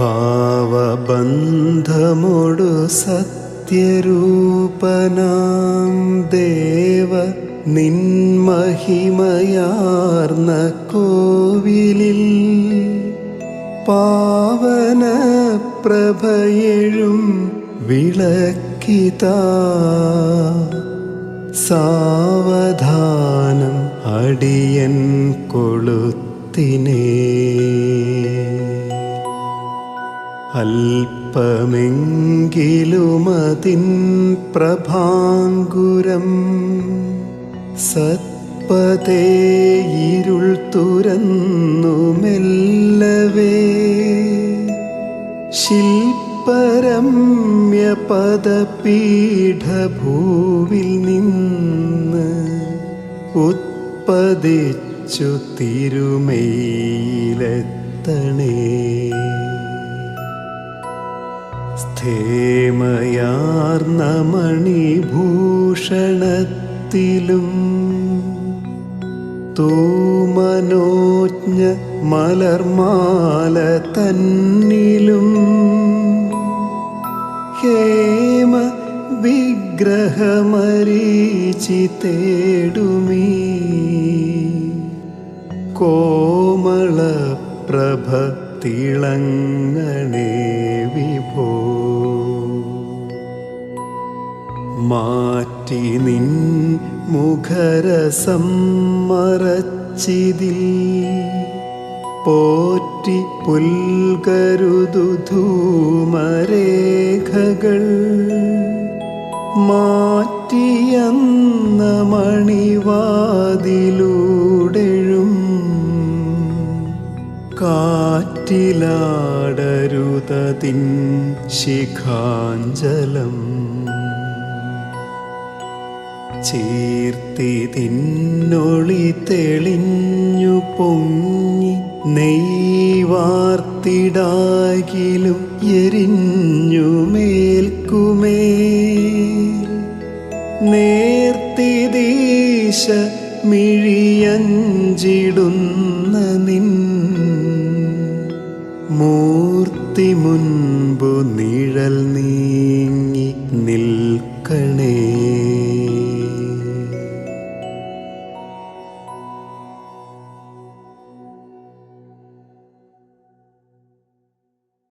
ആബന്ധമൊടു സത്യരൂപനാം ദേവ നിന്മഹിമയാർന്ന കോവിലിൽ പാവന പ്രഭയഴും വിളക്കിത. സാവധാനം അടിയൻ കൊളുത്തിനേ. അല്പമെങ്കിലുമതിൻ പ്രഭാങ്കുരം സത്പതേ ഇരുൾ തുരന്നു മെല്ലവേ ശിൽപരമ്യപദപീഠഭൂവിൽ നിന്ന് ഉത്പതിച്ചു തിരുമയിലെത്തണേ. സ്ഥേമയാർന്ന മണിഭൂഷണത്തിലും തൂമനോജ്ഞ മലർമാല തന്നിലും ഹേമ വിഗ്രഹമരീചി തേടുമീ കോമള പ്രഭ തിളങ്ങണേ മാറ്റി നിൻ മുഖരസം മറച്ചിതിൽ. പോറ്റി പുൽകരുതു ധൂമരേഖകൾ. മാറ്റിയെന്ന മണിവാതിലൂടെഴും. കാറ്റിലാടരുതതിൻ ശിഖാഞ്ചലം ചേർത്തിതിന്നൊളി തെളിഞ്ഞു പൊങ്ങി നെയ്വാർത്തിടാകിലും എരിഞ്ഞു മേൽക്കുമേ. നേർത്തിദീശ മിഴിയഞ്ചിടുന്ന നിൻ മൂർത്തി മുൻപു നിഴൽ നീങ്ങി നിൽക്കണേ.